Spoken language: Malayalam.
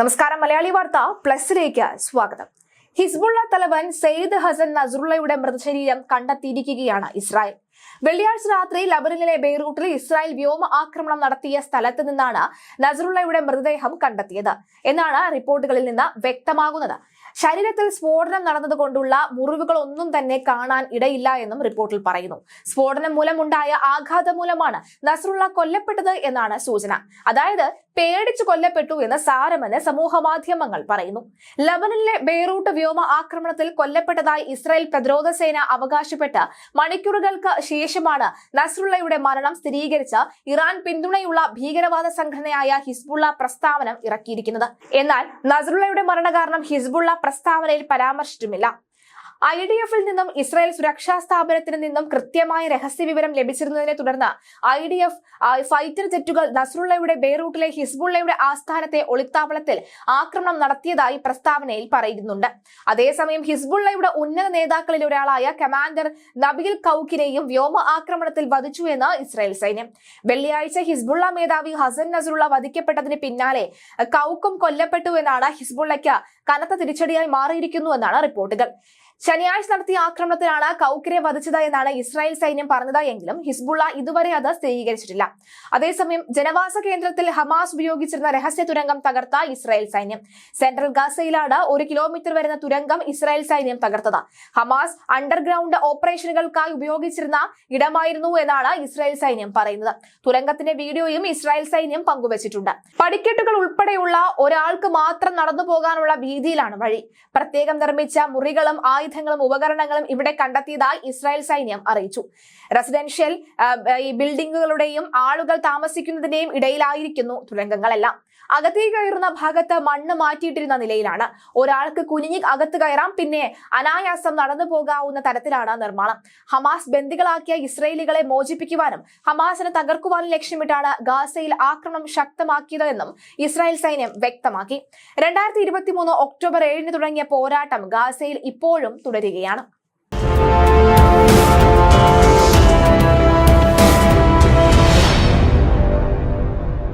നമസ്കാരം മലയാളി വാർത്ത പ്ലസിലേക്ക് സ്വാഗതം. ഹിസ്ബുള്ള തലവൻ സെയ്ദ് ഹസൻ നസറുള്ളയുടെ മൃതശരീരം കണ്ടെത്തിയിരിക്കുകയാണ് ഇസ്രായേൽ. വെള്ളിയാഴ്ച രാത്രി ലബനനിലെ ബെയ്റൂട്ടിൽ ഇസ്രായേൽ വ്യോമ ആക്രമണം നടത്തിയ സ്ഥലത്ത് നിന്നാണ് നസറുള്ളയുടെ മൃതദേഹം കണ്ടെത്തിയത്. എന്നാണ് റിപ്പോർട്ടുകളിൽ നിന്ന് വ്യക്തമാകുന്നത്. ശരീരത്തിൽ സ്ഫോടനം നടന്നതുകൊണ്ടുള്ള മുറിവുകളൊന്നും തന്നെ കാണാൻ ഇടയില്ല എന്നും റിപ്പോർട്ടിൽ പറയുന്നു. സ്ഫോടനം മൂലമുണ്ടായ ആഘാതം മൂലമാണ് നസറുള്ള കൊല്ലപ്പെട്ടത് എന്നാണ് സൂചന. അതായത് പേടിച്ചു കൊല്ലപ്പെട്ടു എന്ന് സാരമെന്ന് സമൂഹ മാധ്യമങ്ങൾ പറയുന്നു. ലബനനിലെ ബെയ്റൂട്ട് വ്യോമ ആക്രമണത്തിൽ കൊല്ലപ്പെട്ടതായി ഇസ്രായേൽ പ്രതിരോധ സേന അവകാശപ്പെട്ട് മണിക്കൂറുകൾക്ക് ശേഷമാണ് നസ്രുള്ളയുടെ മരണം സ്ഥിരീകരിച്ച ഇറാൻ പിന്തുണയുള്ള ഭീകരവാദ സംഘടനയായ ഹിസ്ബുള്ള പ്രസ്താവനം ഇറക്കിയിരിക്കുന്നത്. എന്നാൽ നസ്രുള്ളയുടെ മരണകാരണം ഹിസ്ബുള്ള പ്രസ്താവനയിൽ പരാമർശിച്ചിട്ടുമില്ല. ഐ ഡി എഫിൽ നിന്നും ഇസ്രായേൽ സുരക്ഷാ സ്ഥാപനത്തിന് നിന്നും കൃത്യമായ രഹസ്യ വിവരം ലഭിച്ചിരുന്നതിനെ തുടർന്ന് ഐ ഡി എഫ് ഫൈറ്റർ ജെറ്റുകൾ നസ്രുള്ളയുടെ ബെയ്റൂട്ടിലെ ഹിസ്ബുള്ളയുടെ ആസ്ഥാനത്തെ ഒളിത്താവളത്തിൽ ആക്രമണം നടത്തിയതായി പ്രസ്താവനയിൽ പറയുന്നുണ്ട്. അതേസമയം ഹിസ്ബുള്ളയുടെ ഉന്നത നേതാക്കളിൽ ഒരാളായ കമാൻഡർ നബീൽ കൌക്കിനെയും വ്യോമ ആക്രമണത്തിൽ വധിച്ചു എന്ന് ഇസ്രായേൽ സൈന്യം. വെള്ളിയാഴ്ച ഹിസ്ബുള്ള മേധാവി ഹസൻ നസറുള്ള വധിക്കപ്പെട്ടതിന് പിന്നാലെ കൌക്കും കൊല്ലപ്പെട്ടു എന്നാണ് ഹിസ്ബുള്ളയ്ക്ക് കനത്ത തിരിച്ചടിയായി മാറിയിരിക്കുന്നു എന്നാണ് റിപ്പോർട്ടുകൾ. ശനിയാഴ്ച നടത്തിയ ആക്രമണത്തിലാണ് കൌക്കരെ വധിച്ചത് എന്നാണ് ഇസ്രായേൽ സൈന്യം പറഞ്ഞത് എങ്കിലും ഹിസ്ബുള്ള ഇതുവരെ അത് സ്ഥിരീകരിച്ചിട്ടില്ല. അതേസമയം ജനവാസ കേന്ദ്രത്തിൽ ഹമാസ് ഉപയോഗിച്ചിരുന്ന രഹസ്യ തുരങ്കം തകർത്ത ഇസ്രായേൽ സൈന്യം. സെൻട്രൽ ഗാസയിലാണ് ഒരു കിലോമീറ്റർ വരുന്ന തുരങ്കം ഇസ്രായേൽ സൈന്യം തകർത്തത്. ഹമാസ് അണ്ടർഗ്രൗണ്ട് ഓപ്പറേഷനുകൾക്കായി ഉപയോഗിച്ചിരുന്ന ഇടമായിരുന്നു എന്നാണ് ഇസ്രായേൽ സൈന്യം പറയുന്നത്. തുരങ്കത്തിന്റെ വീഡിയോയും ഇസ്രായേൽ സൈന്യം പങ്കുവച്ചിട്ടുണ്ട്. പടിക്കെട്ടുകൾ ഉൾപ്പെടെയുള്ള ഒരാൾക്ക് മാത്രം നടന്നു പോകാനുള്ള വീതിയിലാണ് വഴി. പ്രത്യേകം നിർമ്മിച്ച മുറികളും ആയുധങ്ങളും ഉപകരണങ്ങളും ഇവിടെ കണ്ടെത്തിയതായി ഇസ്രായേൽ സൈന്യം അറിയിച്ചു. റെസിഡൻഷ്യൽ ഈ ബിൽഡിങ്ങുകളുടെയും ആളുകൾ താമസിക്കുന്നതിന്റെയും ഇടയിലായിരിക്കുന്നു തുരങ്കങ്ങളെല്ലാം. അകത്തേക്ക് കയറുന്ന ഭാഗത്ത് മണ്ണ് മാറ്റിയിട്ടിരുന്ന നിലയിലാണ്. ഒരാൾക്ക് കുഞ്ഞി അകത്ത് കയറാം പിന്നെ അനായാസം നടന്നു പോകാവുന്ന തരത്തിലാണ് നിർമ്മാണം. ഹമാസ് ബന്ദികളാക്കിയ ഇസ്രയേലികളെ മോചിപ്പിക്കുവാനും ഹമാസിനെ തകർക്കുവാനും ലക്ഷ്യമിട്ടാണ് ഗാസയിൽ ആക്രമണം ശക്തമാക്കിയതെന്നും ഇസ്രായേൽ സൈന്യം വ്യക്തമാക്കി. രണ്ടായിരത്തി ഇരുപത്തി മൂന്ന് ഒക്ടോബർ ഏഴിന് തുടങ്ങിയ പോരാട്ടം ഗാസയിൽ ഇപ്പോഴും തുടരുകയാണ്.